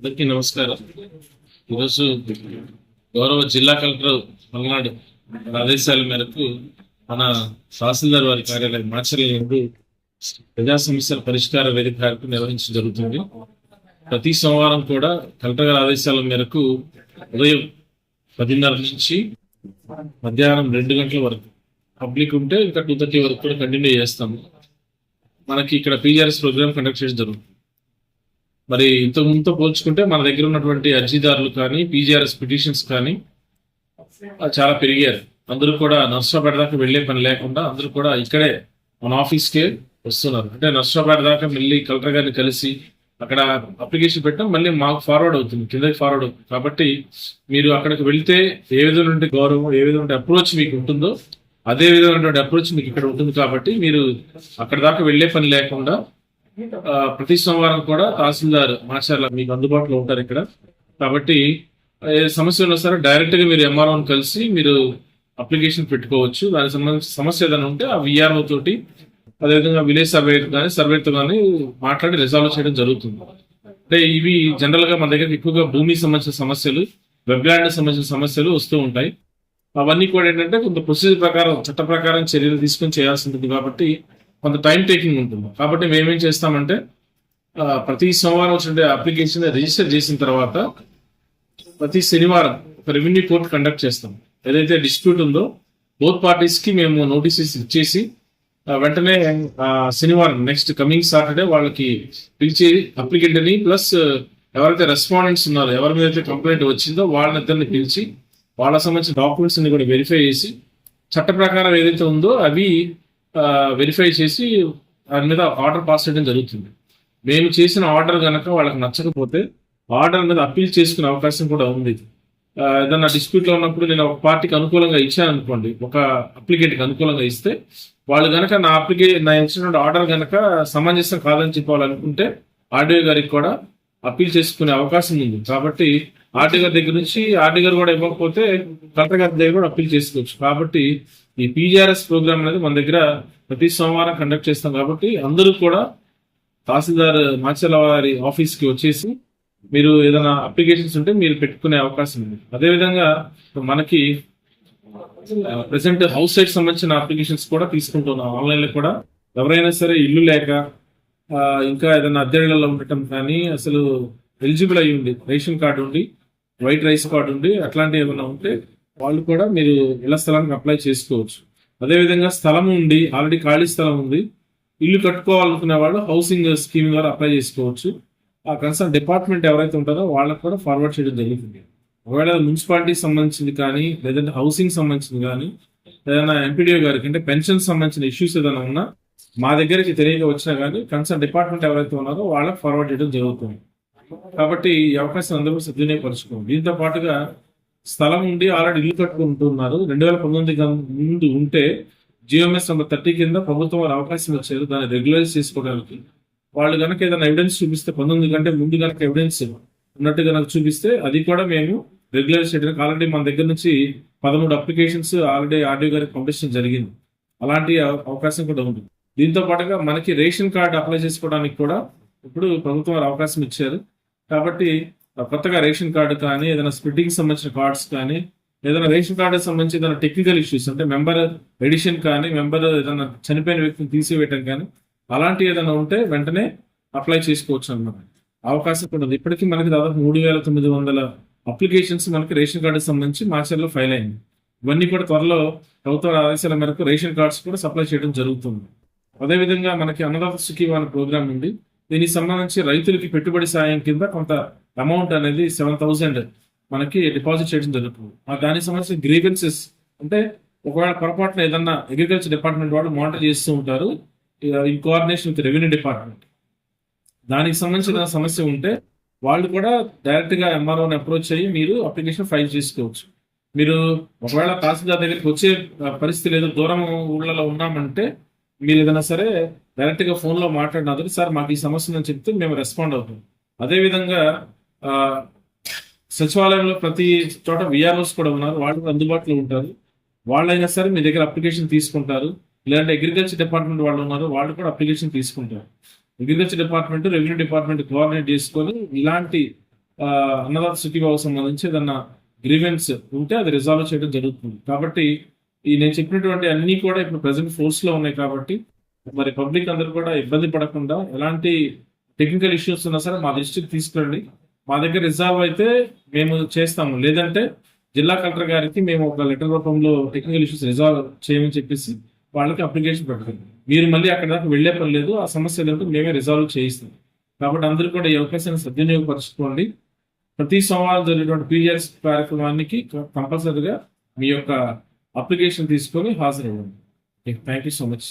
అందరికీ నమస్కారం. ఈరోజు గౌరవ జిల్లా కలెక్టర్ పల్నాడు ఆదేశాల మేరకు మన తహసీల్దార్ వారి కార్యాలయం మాచర్ల నుండి ప్రజా సమస్యల పరిష్కార వేదిక కార్యక్రమం నిర్వహించడం జరుగుతుంది. ప్రతి సోమవారం కూడా కలెక్టర్ గారి ఆదేశాల మేరకు ఉదయం పదిన్నర నుంచి మధ్యాహ్నం రెండు గంటల వరకు పబ్లిక్ ఉంటే ఇంకా టూ థర్టీ వరకు కూడా కంటిన్యూ చేస్తాము. మనకి ఇక్కడ పీజీఆర్ఎస్ ప్రోగ్రామ్ కండక్ట్ చేయడం జరుగుతుంది. మరి ఇంతకుముందుతో పోల్చుకుంటే మన దగ్గర ఉన్నటువంటి అర్జీదారులు కానీ పీజీఆర్ఎస్ పిటిషన్స్ కానీ చాలా పెరిగారు. అందరూ కూడా నర్సరాపేట దాకా వెళ్ళే పని లేకుండా అందరూ కూడా ఇక్కడే మన ఆఫీస్కే వస్తున్నారు. అంటే నర్సరాపేట దాకా మళ్ళీ కలెక్టర్ గారిని కలిసి అక్కడ అప్లికేషన్ పెట్టడం మళ్ళీ మాకు ఫార్వర్డ్ అవుతుంది కిందకి ఫార్వర్డ్ అవుతుంది. కాబట్టి మీరు అక్కడికి వెళ్తే ఏ విధమైన గౌరవం ఏ విధమైన అప్రోచ్ మీకు ఉంటుందో అదే విధమైనటువంటి అప్రోచ్ మీకు ఇక్కడ ఉంటుంది. కాబట్టి మీరు అక్కడ దాకా వెళ్ళే పని లేకుండా ప్రతి సోమవారం కూడా తహసీల్దార్ మాచర్ల మీకు అందుబాటులో ఉంటారు ఇక్కడ. కాబట్టి ఏ సమస్యలు సరే డైరెక్ట్గా మీరు ఎంఆర్ఓ కలిసి మీరు అప్లికేషన్ పెట్టుకోవచ్చు. దానికి సంబంధించిన సమస్య ఏదైనా ఉంటే ఆ విఆర్ఓ తోటి అదేవిధంగా విలేజ్ సర్వే కానీ సర్వేతో కానీ మాట్లాడి రిజాల్వ్ చేయడం జరుగుతుంది. అంటే ఇవి జనరల్గా మన దగ్గర ఎక్కువగా భూమికి సంబంధించిన సమస్యలు వెబ్లాండ్ సంబంధించిన సమస్యలు వస్తూ ఉంటాయి. అవన్నీ కూడా ఏంటంటే కొంత ప్రొసీజర్ ప్రకారం చట్ట ప్రకారం చర్యలు తీసుకొని చేయాల్సి ఉంటుంది కాబట్టి కొంత టైం టేకింగ్ ఉంటుంది. కాబట్టి మేమేం చేస్తామంటే ప్రతి సోమవారం వచ్చిన అప్లికేషన్ రిజిస్టర్ చేసిన తర్వాత ప్రతి శనివారం ఒక రెవెన్యూ కోర్ట్ కండక్ట్ చేస్తాం. ఏదైతే డిస్ప్యూట్ ఉందో బోత్ పార్టీస్కి మేము నోటీసెస్ ఇచ్చేసి వెంటనే శనివారం నెక్స్ట్ కమింగ్ సాటర్డే వాళ్ళకి పిలిచి అప్లికెంట్ని ప్లస్ ఎవరైతే రెస్పాండెంట్స్ ఉన్నారో ఎవరి మీద అయితే కంప్లైంట్ వచ్చిందో వాళ్ళనిద్దరిని పిలిచి వాళ్ళ సంబంధించిన డాక్యుమెంట్స్ అన్ని కూడా వెరిఫై చేసి చట్ట ప్రకారం ఏదైతే ఉందో అవి వెరిఫై చేసి దాని మీద ఆర్డర్ పాస్ చేయడం జరుగుతుంది. మేము చేసిన ఆర్డర్ కనుక వాళ్ళకి నచ్చకపోతే ఆర్డర్ మీద అప్పీల్ చేసుకునే అవకాశం కూడా ఉంది. ఏదన్నా డిస్ప్యూట్లో ఉన్నప్పుడు నేను ఒక పార్టీకి అనుకూలంగా ఇచ్చాను అనుకోండి ఒక అప్లికేట్కి అనుకూలంగా ఇస్తే వాళ్ళు కనుక నా అప్లికే నా ఇచ్చినటువంటి ఆర్డర్ కనుక సమంజసం కాదని చెప్పాలనుకుంటే ఆర్డీఓ గారికి కూడా అప్పీల్ చేసుకునే అవకాశం ఉంది. కాబట్టి ఆర్డీ గారి దగ్గర నుంచి ఆర్డీ గారు కూడా ఇవ్వకపోతే కలెక్టర్ గారి దగ్గర కూడా అప్పీల్ చేసుకోవచ్చు. కాబట్టి ఈ పీజీఆర్ఎస్ ప్రోగ్రామ్ అనేది మన దగ్గర ప్రతి సోమవారం కండక్ట్ చేస్తాం కాబట్టి అందరూ కూడా తహసీల్దార్ మాచర్ల వారి ఆఫీస్కి వచ్చేసి మీరు ఏదైనా అప్లికేషన్స్ ఉంటే మీరు పెట్టుకునే అవకాశం ఉంది. అదేవిధంగా మనకి ప్రెసెంట్ హౌస్ సైట్ సంబంధించిన అప్లికేషన్స్ కూడా తీసుకుంటున్నాం. ఆన్లైన్లో కూడా ఎవరైనా సరే ఇల్లు లేక ఇంకా ఏదైనా అద్దెళ్ళలో ఉండటం కానీ అసలు ఎలిజిబుల్ అయ్యి ఉంది రేషన్ కార్డు ఉండి వైట్ రైస్ కార్డు ఉండి అట్లాంటివి ఏమైనా ఉంటే వాళ్ళు కూడా మీరు ఇళ్ళ స్థలానికి అప్లై చేసుకోవచ్చు. అదేవిధంగా స్థలం ఉండి ఆల్రెడీ ఖాళీ స్థలం ఉంది ఇల్లు కట్టుకోవాలనుకునే వాళ్ళు హౌసింగ్ స్కీమ్ ద్వారా అప్లై చేసుకోవచ్చు. ఆ కన్సర్న్ డిపార్ట్మెంట్ ఎవరైతే ఉంటారో వాళ్ళకి కూడా ఫార్వర్డ్ చేయడం జరుగుతుంది. ఒకవేళ మున్సిపాలిటీకి సంబంధించింది కానీ లేదంటే హౌసింగ్ సంబంధించింది కానీ ఏదైనా ఎంపీడీఓ గారికి అంటే పెన్షన్ సంబంధించిన ఇష్యూస్ ఏదైనా ఉన్నా మా దగ్గరికి తెలియక వచ్చినా కానీ కన్సర్న్ డిపార్ట్మెంట్ ఎవరైతే ఉన్నారో వాళ్ళకి ఫార్వర్డ్ చేయడం జరుగుతుంది. కాబట్టి ఈ అవకాశం అందరూ సద్వినియోగపరచుకోండి దీంతో పాటుగా స్థలం ఉండి ఆల్రెడీ ఇల్లు కట్టుకుంటున్నారు. రెండు వేల పంతొమ్మిది ముందు ఉంటే జియోఎంఎస్ నెంబర్ థర్టీ కింద ప్రభుత్వం వారు అవకాశం ఇచ్చారు. దాన్ని రెగ్యులైజ్ చేసుకోవడానికి. వాళ్ళు కనుక ఏదైనా ఎవిడెన్స్ చూపిస్తే పంతొమ్మిది కంటే ముందు కనుక ఎవిడెన్స్ ఉన్నట్టు కనుక చూపిస్తే అది కూడా మేము రెగ్యులైజ్ చేయడానికి ఆల్రెడీ మన దగ్గర నుంచి పదమూడు అప్లికేషన్స్ ఆల్రెడీ ఆర్డీఓ గారికి పంపించడం జరిగింది. అలాంటి అవకాశం కూడా ఉంది. దీంతో పాటుగా మనకి రేషన్ కార్డు అప్లై చేసుకోవడానికి కూడా ఇప్పుడు ప్రభుత్వం వారు అవకాశం ఇచ్చారు. కాబట్టి కొత్తగా రేషన్ కార్డు కానీ ఏదైనా స్ప్లిట్టింగ్ సంబంధించిన కార్డ్స్ కానీ ఏదైనా రేషన్ కార్డు సంబంధించి ఏదైనా టెక్నికల్ ఇష్యూస్ అంటే మెంబర్ ఎడిషన్ కానీ మెంబర్ ఏదైనా చనిపోయిన వ్యక్తిని తీసివేయటం కానీ అలాంటి ఏదైనా ఉంటే వెంటనే అప్లై చేసుకోవచ్చు అన్నమాట. అవకాశం కూడా ఉంది. ఇప్పటికీ మనకి దాదాపు మూడు వేల తొమ్మిది వందల అప్లికేషన్స్ మనకి రేషన్ కార్డుకి సంబంధించి మార్చర్లో ఫైల్ అయింది. ఇవన్నీ కూడా త్వరలో ప్రభుత్వ ఆదేశాల మేరకు రేషన్ కార్డ్స్ కూడా సప్లై చేయడం జరుగుతుంది. అదేవిధంగా మనకి అన్నదాత సుఖీవాన ప్రోగ్రామ్ ఉంది. దీనికి సంబంధించి రైతులకి పెట్టుబడి సాయం కింద కొంత అమౌంట్ అనేది సెవెన్ థౌసండ్ మనకి డిపాజిట్ చేయడం జరుగుతుంది. ఆ దానికి సంబంధించిన గ్రీవెన్సెస్ అంటే ఒకవేళ పొరపాటున ఏదన్నా అగ్రికల్చర్ డిపార్ట్మెంట్ వాళ్ళు మానిటర్ చేస్తూ ఉంటారు in coordination with revenue department దానికి సంబంధించిన సమస్య ఉంటే వాళ్ళు కూడా డైరెక్ట్గా ఎంఆర్ఓని అప్రోచ్ అయ్యి మీరు అప్లికేషన్ ఫైల్ చేసుకోవచ్చు. మీరు ఒకవేళ తహసీల్దార్ దగ్గరికి వచ్చే పరిస్థితి లేదు దూరం ఊళ్ళలో ఉన్నామంటే మీరు ఏదైనా సరే డైరెక్ట్గా ఫోన్లో సార్ మాకు ఈ సమస్య అని చెప్తే మేము రెస్పాండ్ అవుతాం. అదే విధంగా సచివాలయంలో ప్రతి చోట విఆర్ఓస్ కూడా ఉన్నారు. వాళ్ళు అందుబాటులో ఉంటారు. వాళ్ళైనా సరే మీ దగ్గర అప్లికేషన్ తీసుకుంటారు. లేదంటే అగ్రికల్చర్ డిపార్ట్మెంట్ వాళ్ళు ఉన్నారు వాళ్ళు కూడా అప్లికేషన్ తీసుకుంటారు. Agriculture department revenue department coordinate చేసుకొని ఇలాంటి ఆ, అన్నదాత సుఖీబాబు సంబంధించి ఏదన్నా గ్రీవెన్స్ ఉంటే అది రిజాల్వ్ చేయడం జరుగుతుంది. కాబట్టి ఈ నేను చెప్పినటువంటి అన్ని కూడా ఇప్పుడు ప్రజెంట్ ఫోర్స్లో ఉన్నాయి కాబట్టి మరి పబ్లిక్ అందరూ కూడా ఇబ్బంది పడకుండా ఎలాంటి టెక్నికల్ ఇష్యూస్ ఉన్నా సరే మా దృష్టికి తీసుకురండి. మా దగ్గర రిజర్వ్ అయితే మేము చేస్తాము. లేదంటే జిల్లా కలెక్టర్ గారికి మేము ఒక లెటర్ రూపంలో టెక్నికల్ ఇష్యూస్ రిజాల్వ్ చేయమని చెప్పేసి వాళ్ళకి అప్లికేషన్ పెడతాం. మీరు మళ్ళీ అక్కడ దాకా వెళ్ళే పని లేదు. ఆ సమస్య ఏంటంటే మేమే రిజాల్వ్ చేయిస్తాం. కాబట్టి అందరూ కూడా ఈ అవకాశాన్ని సద్వినియోగపరచుకోండి. ప్రతి సోమవారం జరిగినటువంటి పీజీఎస్ కార్యక్రమానికి కంపల్సరీగా మీ యొక్క అప్లికేషన్ తీసుకొని హాజరవ్వండి. Thank you so much.